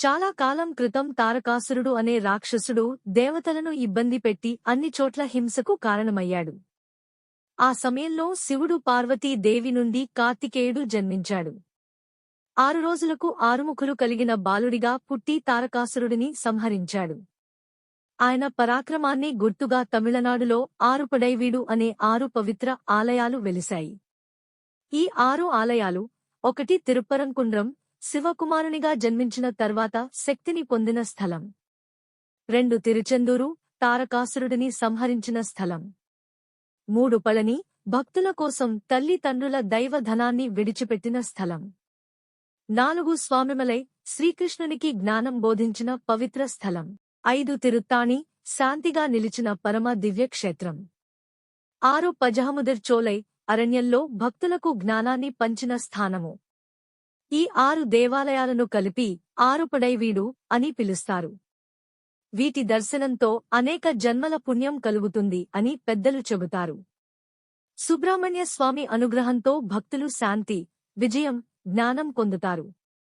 చాలా కాలం క్రితం తారకాసురుడు అనే రాక్షసుడు దేవతలను ఇబ్బంది పెట్టి అన్ని చోట్ల హింసకు కారణమయ్యాడు. ఆ సమయంలో శివుడు పార్వతీ దేవి నుండి కార్తికేయుడు జన్మించాడు. ఆరు రోజులకు ఆరుముఖులు కలిగిన బాలుడిగా పుట్టి తారకాసురుడిని సంహరించాడు. ఆయన పరాక్రమాన్ని గుర్తుగా తమిళనాడులో ఆరుపడైవీడు అనే ఆరు పవిత్ర ఆలయాలు వెలిశాయి. ఈ ఆరు ఆలయాలు ఒకటి తిరుప్పరంకుండ్రం శివకుమారునిగా జన్మించిన తర్వాత శక్తిని పొందిన స్థలం. రెండు తిరుచెందూరు తారకాసురుడిని సంహరించిన స్థలం. మూడు పళని భక్తుల కోసం తల్లిదండ్రుల దైవధనాన్ని విడిచిపెట్టిన స్థలం. నాలుగు స్వామిమలై శ్రీకృష్ణునికి జ్ఞానం బోధించిన పవిత్ర స్థలం. ఐదు తిరుత్తాణి శాంతిగా నిలిచిన పరమ దివ్యక్షేత్రం. ఆరు పజహముదిర్ చోలై అరణ్యంలో భక్తులకు జ్ఞానాన్ని పంచిన స్థానము. ఈ ఆరు దేవాలయాలను కలిపి ఆరుపడైవీడు అని పిలుస్తారు. వీటి దర్శనంతో అనేక జన్మల పుణ్యం కలుగుతుంది అని పెద్దలు చెబుతారు. సుబ్రహ్మణ్య స్వామి అనుగ్రహంతో భక్తులు శాంతి విజయం జ్ఞానం పొందుతారు.